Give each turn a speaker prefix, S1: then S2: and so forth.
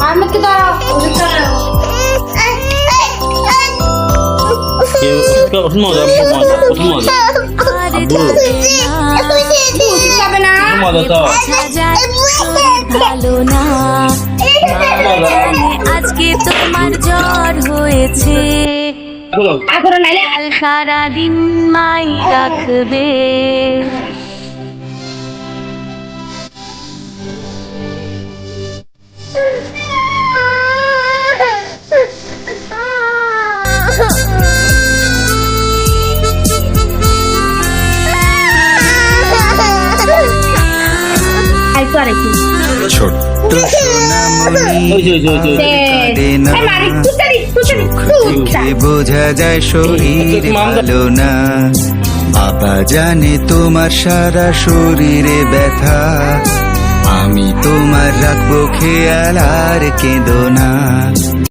S1: আমি কি দাঁড়াও
S2: মজা মজা
S1: না।
S2: ওষুধ মজা তো।
S3: ভালো না। আজকে তোমার জ্বর হয়েছে। সারাদিন মাই রাখবে।
S1: তুতারি
S4: চোখে বোঝা যায় শরীর ভালো না। বাবা জানে তোমার সারা শরীরে ব্যথা। আমি তোমার রাখব খেয়াল আর কেঁদো না।